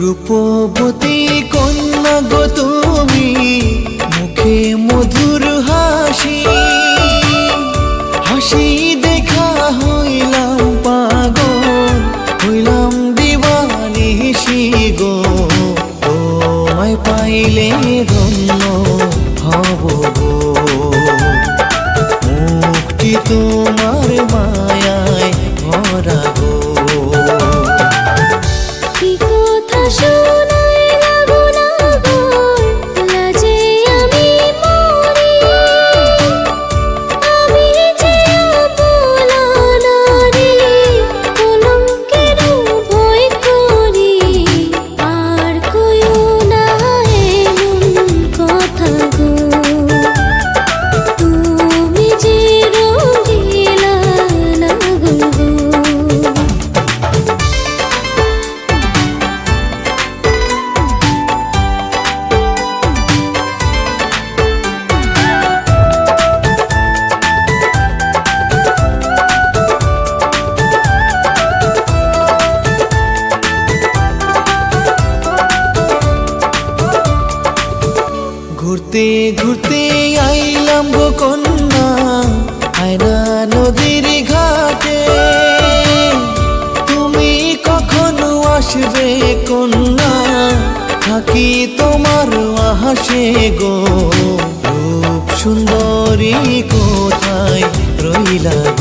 রূপবতী কন্যা গো তুমি, মুখে মধুর হাসি। হাসি দেখা হইলাম পাগল, হইলাম দিবানিসি গো। তোমায় পাইলে ধন্য হব গো। মুক্তি তোমার ঘুরতে ঘুরতে আইলাম গো কন্যা। আয়না নদীর ঘাটে। তুমি কখনো আসবে কন্যা? থাকি তোমার আহাসে গো। রূপ সুন্দরী কোথায় রইলা